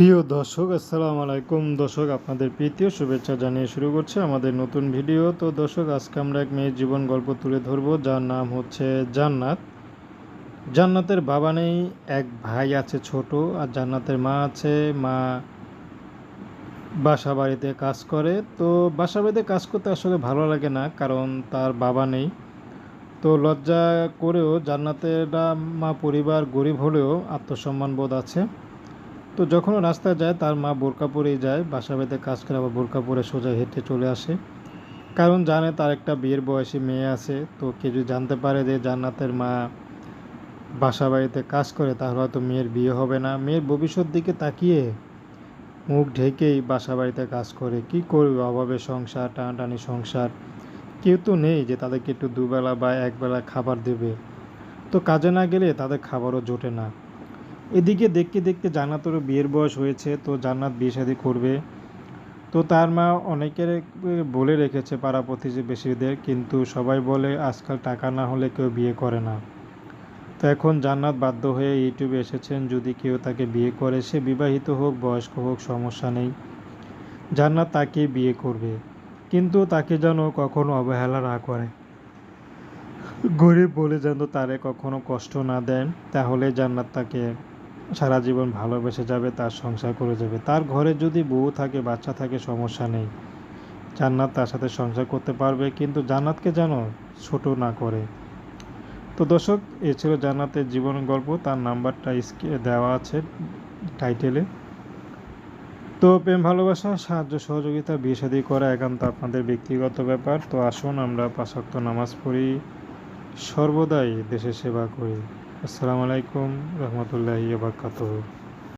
প্রিয় দর্শক, আসসালামু আলাইকুম। দর্শক, আপনাদের প্রীতীয় শুভেচ্ছা জানিয়ে শুরু করছে আমাদের নতুন ভিডিও। তো দর্শক, আজকে আমরা এক মেয়ের জীবন গল্প তুলে ধরবো। যার নাম হচ্ছে জান্নাত। জান্নাতের বাবা নেই, এক ভাই আছে ছোট আর জান্নাতের মা আছে। মা বাসা বাড়িতে কাজ করে। তো বাসা বাড়িতে কাজ করতে আসলে ভালো লাগে না, কারণ তার বাবা নেই। তো লজ্জা করেও জান্নাতেরা মা পরিবার গরিব হলেও আত্মসম্মান বোধ আছে। তো যখন রাস্তায় যায়, তার মা বোরকা পরেই যায়। বাসা বাড়িতে কাজ করে আবার বোরকা পরে সোজা হেঁটে চলে আসে। কারণ জানে তার একটা বিয়ের বয়সী মেয়ে আছে। তো কেউ যদি জানতে পারে যে জান্নাতের মা বাসা বাড়িতে কাজ করে, তাহলে হয়তো মেয়ের বিয়ে হবে না। মেয়ের ভবিষ্যৎ দিকে তাকিয়ে মুখ ঢেকেই বাসা বাড়িতে কাজ করে। কি করবে? অভাবে সংসার, টানাটানি সংসার। কেউ তো নেই যে তাদেরকে একটু দুবেলা বা একবেলা খাবার দেবে। তো কাজে না গেলে তাদের খাবারও জোটে না। এদিকে দেখতে দেখতে জান্নাতেরও বিয়ের বয়স হয়েছে, তো জান্নাত বিয়ে শাদি করবে। তো তার মা অনেকের বলে রেখেছে পাড়া প্রতিবেশীদের, কিন্তু সবাই বলে আজকাল টাকা না হলে কেউ বিয়ে করে না। তো এখন জান্নাত বাধ্য হয়ে ইউটিউবে এসেছেন, যদি কেউ তাকে বিয়ে করে, সে বিবাহিত হোক, বয়স্ক হোক, সমস্যা নেই। জান্নাত তাকে বিয়ে করবে, কিন্তু তাকে যেন কখনো অবহেলা না করে। গরিব বলে যেন তারে কখনো কষ্ট না দেন, তাহলে জান্নাত তাকে সারা জীবন ভালোবেসে যাবে, তার সংসার করে যাবে। তার ঘরে যদি বউ থাকে, বাচ্চা থাকে, সমস্যা নেই। জান্নাত তার সাথে সংসার করতে পারবে, কিন্তু জান্নাতকে যেন ছোট না করে। তো দর্শক, এ ছিল জান্নাতের জীবন গল্প। তার নাম্বারটা দেওয়া আছে টাইটেলে। তো প্রেম, ভালোবাসা, সাহায্য, সহযোগিতা, বিয়ে শাদী করা একান্ত আপনাদের ব্যক্তিগত ব্যাপার। তো আসুন আমরা পাশাক্ত নামাজ পড়ি। সর্বদাই দেশের সেবা করি। আসসালামু আলাইকুম রহমতুল্লাহি বাকাতুহ